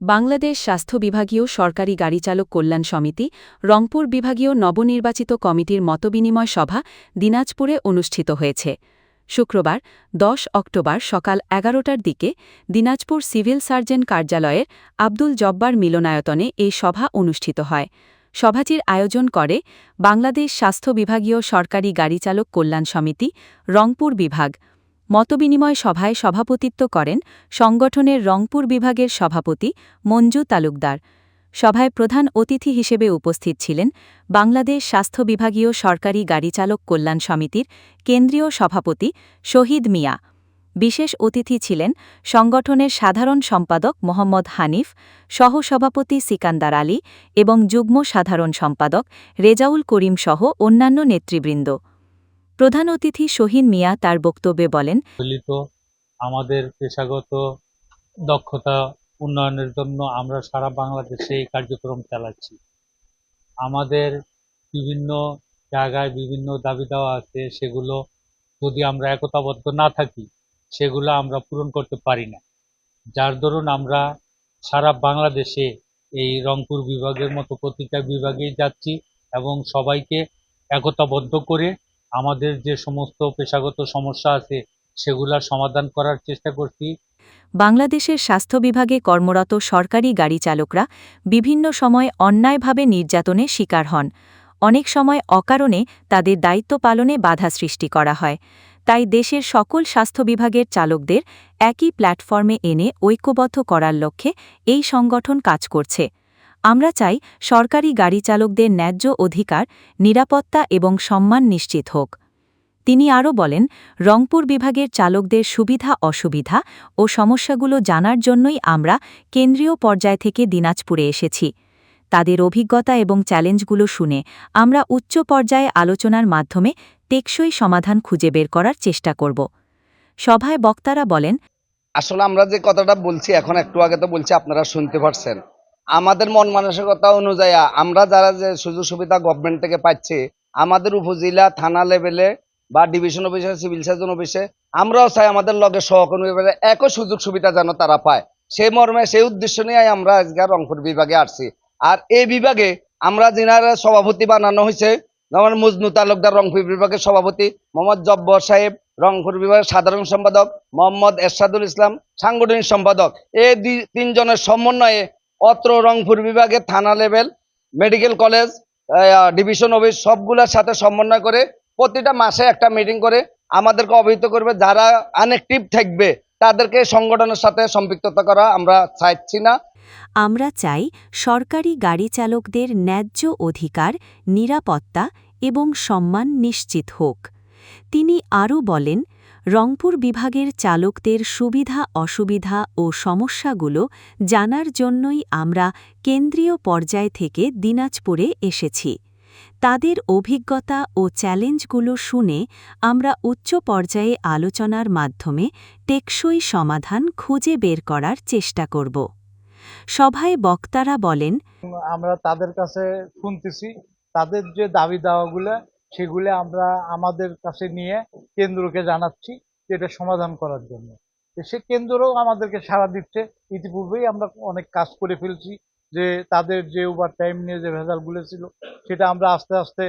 বাংলাদেশ স্বাস্থ্য বিভাগীয় সরকারি গাড়িচালক কল্যাণ সমিতি, রংপুর বিভাগীয় নবনির্বাচিত কমিটির মতবিনিময় সভা দিনাজপুরে অনুষ্ঠিত হয়েছে। শুক্রবার, দশ অক্টোবর সকাল এগারোটার দিকে দিনাজপুর সিভিল সার্জন কার্যালয়ের আব্দুল জব্বার মিলনায়তনে এই সভা অনুষ্ঠিত হয়। সভাটির আয়োজন করে বাংলাদেশ স্বাস্থ্য বিভাগীয় সরকারি গাড়িচালক কল্যাণ সমিতি, রংপুর বিভাগ। মতবিনিময় সভায় সভাপতিত্ব করেন সংগঠনের রংপুর বিভাগের সভাপতি মঞ্জু তালুকদার। সভায় প্রধান অতিথি হিসেবে উপস্থিত ছিলেন বাংলাদেশ স্বাস্থ্য বিভাগীয় সরকারি গাড়িচালক কল্যাণ সমিতির কেন্দ্রীয় সভাপতি শহীদ মিয়া। বিশেষ অতিথি ছিলেন সংগঠনের সাধারণ সম্পাদক মোহাম্মদ হানিফ, সহসভাপতি সিকান্দার আলী এবং যুগ্ম সাধারণ সম্পাদক রেজাউল করিম সহ অন্যান্য নেতৃবৃন্দ। প্রধান অতিথি শহীন মিয়া তার বক্তব্যে বলেন আমাদের পেশাগত দক্ষতা উন্নয়নের জন্য আমরা সারা বাংলাদেশে এই কার্যক্রম চালাচ্ছি। আমাদের বিভিন্ন জায়গায় বিভিন্ন দাবি দেওয়া আছে, সেগুলো যদি আমরা একতাবদ্ধ না থাকি, সেগুলো আমরা পূরণ করতে পারি না। যার দরুন আমরা সারা বাংলাদেশে এই রংপুর বিভাগের মতো প্রতিটা বিভাগেই যাচ্ছি এবং সবাইকে একতাবদ্ধ করে আমাদের যে সমস্ত পেশাগত সমস্যা আছে সেগুলার সমাধান করার চেষ্টা করছি। বাংলাদেশের স্বাস্থ্য বিভাগে কর্মরত সরকারি গাড়ি চালকরা বিভিন্ন সময় অন্যায়ভাবে নির্যাতনে শিকার হন। অনেক সময় অকারণে তাদের দায়িত্ব পালনে বাধা সৃষ্টি করা হয়। তাই দেশের সকল স্বাস্থ্য বিভাগের চালকদের একই প্ল্যাটফর্মে এনে ঐক্যবদ্ধ করার লক্ষ্যে এই সংগঠন কাজ করছে। আমরা চাই সরকারি গাড়ি চালকদের ন্যায্য অধিকার, নিরাপত্তা এবং সম্মান নিশ্চিত হোক। তিনি আরও বলেন, রংপুর বিভাগের চালকদের সুবিধা, অসুবিধা ও সমস্যাগুলো জানার জন্যই আমরা কেন্দ্রীয় পর্যায় থেকে দিনাজপুরে এসেছি। তাদের অভিজ্ঞতা এবং চ্যালেঞ্জগুলো শুনে আমরা উচ্চ পর্যায়ে আলোচনার মাধ্যমে টেকসই সমাধান খুঁজে বের করার চেষ্টা করব। সভায় বক্তারা বলেন, আসলে আমরা যে কথাটা বলছি, এখন একটু আগে তো বলছি, আপনারা শুনতে পারছেন। আমাদের মন মানসিকতা অনুযায়ী আমরা যারা যে সুযোগ সুবিধা গভর্নমেন্ট থেকে পাচ্ছি, আমাদের উপজেলা, থানা লেভেলে বা ডিভিশন অফিসে সিভিল সার্জন অফিসে আমরাও চাই আমাদের লগে সহকর্মী একই সুযোগ সুবিধা যেন তারা পায়। সেই মর্মে, সেই উদ্দেশ্য নিয়ে আমরা আজকে রংপুর বিভাগে আসছি। আর এই বিভাগে আমরা যিনারা সভাপতি বানানো হয়েছে যেমন মজনু তালুকদার রংপুর বিভাগের সভাপতি মোহাম্মদ জব্বর সাহেব, রংপুর বিভাগের সাধারণ সম্পাদক মোহাম্মদ এরশাদুল ইসলাম, সাংগঠনিক সম্পাদক। এই তিনজনের সমন্বয়ে অত্র রংপুর বিভাগের থানা level, medical college division office সবগুলোর সাথে সমন্বয় করে প্রতিটা মাসে একটা মিটিং করে আমাদেরকে অবহিত করবে। যারা আনএক্টিভ থাকবে, তাদেরকে সংগঠনের সাথে সম্পৃক্ততা করা আমরা চাইছি না। আমরা চাই সরকারি গাড়ি চালকদের ন্যায্য অধিকার, নিরাপত্তা এবং সম্মান নিশ্চিত হোক। তিনি আরও বলেন রংপুর বিভাগের চালকদের সুবিধা, অসুবিধা ও সমস্যাগুলো জানার জন্যই আমরা কেন্দ্রীয় পর্যায় থেকে দিনাজপুরে এসেছি। তাদের অভিজ্ঞতা ও চ্যালেঞ্জগুলো শুনে আমরা উচ্চ পর্যায়ে আলোচনার মাধ্যমে টেকসই সমাধান খুঁজে বের করার চেষ্টা করব। সভায় বক্তারা বলেন, আমরা তাদের কাছে শুনতেছি, তাদের যে দাবি দাওয়াগুলো সেগুলো আমরা আমাদের কাছে নিয়ে কেন্দ্রকে জানাচ্ছি যে এটা সমাধান করার জন্য। সে কেন্দ্রও আমাদেরকে সাড়া দিচ্ছে। ইতিপূর্বেই আমরা অনেক কাজ করে ফেলছি যে তাদের যে ওভার টাইম নিয়ে যে ভেজালগুলো ছিল, সেটা আমরা আস্তে আস্তে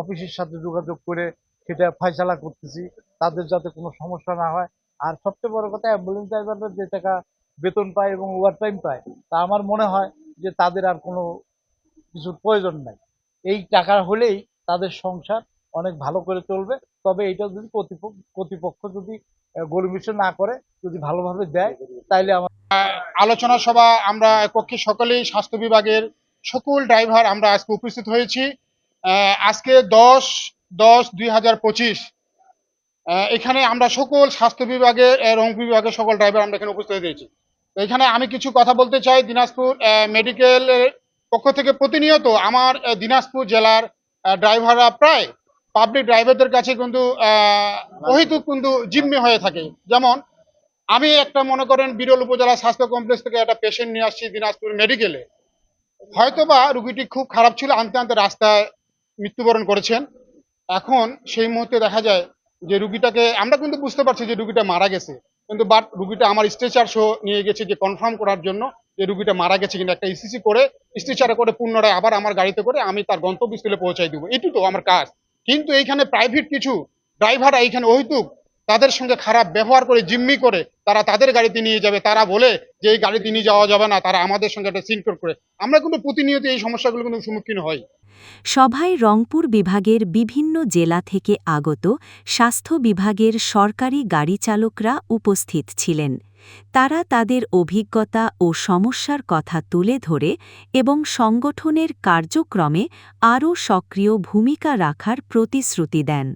অফিসের সাথে যোগাযোগ করে সেটা ফয়সালা করতেছি, তাদের যাতে কোনো সমস্যা না হয়। আর সবচেয়ে বড় কথা অ্যাম্বুলেন্স ড্রাইভাররা যে টাকা বেতন পায় এবং ওভার টাইম পায়, তা আমার মনে হয় যে তাদের আর কোনো কিছুর প্রয়োজন নাই। এই টাকা হলেই তাদের সংসার অনেক ভালো করে চলবে। তবে এটা যদি কর্তৃপক্ষ যদি গরিমিশন না করে, যদি ভালোভাবে দেয়, তাইলে আমার আলোচনা সভা আমরা পক্ষে সকলেই, স্বাস্থ্য বিভাগের সকল ড্রাইভার আমরা আজকে উপস্থিত হয়েছি। আজকে দশ দশ দুই হাজার পঁচিশ। এখানে আমরা সকল স্বাস্থ্য বিভাগের রংপুর বিভাগের সকল ড্রাইভার আমরা এখানে উপস্থিত হয়েছি এখানে আমি কিছু কথা বলতে চাই। দিনাজপুর মেডিকেল পক্ষ থেকে প্রতিনিয়ত আমার দিনাজপুর জেলার ড্রাইভাররা প্রায় পাবলিক ড্রাইভারদের কাছে কিন্তু আহ, অহেতুক কিন্তু জিম্মি হয়ে থাকে। যেমন আমি একটা মনে করেন বিরল উপজেলা স্বাস্থ্য কমপ্লেক্স থেকে একটা পেশেন্ট নিয়ে আসছি দিনাজপুর মেডিকেলে হয়তোবা রুগীটি খুব খারাপ ছিল আনতে আনতে রাস্তায় মৃত্যুবরণ করেছেন। এখন সেই মুহূর্তে দেখা যায় যে রুগীটাকে আমরা কিন্তু বুঝতে পারছি যে রুগীটা মারা গেছে। কিন্তু বাট রুগীটা আমার স্ট্রেচার সহ নিয়ে গেছে যে কনফার্ম করার জন্য। যে রুগীটা মারা গেছে কিনা একটা ইসিসি করে স্টিচারে করে, পুনরায় আবার আমার গাড়িতে করে আমি তার গন্তব্যস্থলে পৌঁছাই দেবো। এটুকু তো আমার কাজ। কিন্তু এইখানে প্রাইভেট কিছু ড্রাইভাররা এইখানে অহেতুক, তাদের সঙ্গে খারাপ ব্যবহার করে, জিম্মি করে, তারা তাদের গাড়িতে নিয়ে যাবে, তারা বলে যে এই গাড়িতে নিয়ে যাওয়া যাবে না, তারা আমাদের সঙ্গে একটা সিনকোড করে। আমরা কিন্তু প্রতিনিয়ত এই সমস্যাগুলো কিন্তু সম্মুখীন হই। সভায় রংপুর বিভাগের বিভিন্ন জেলা থেকে আগত স্বাস্থ্য বিভাগের সরকারি গাড়ি চালকরা উপস্থিত ছিলেন। তারা তাদের অভিজ্ঞতা ও সমস্যার কথা তুলে ধরে এবং সংগঠনের কার্যক্রমে আরও সক্রিয় ভূমিকা রাখার প্রতিশ্রুতি দেন।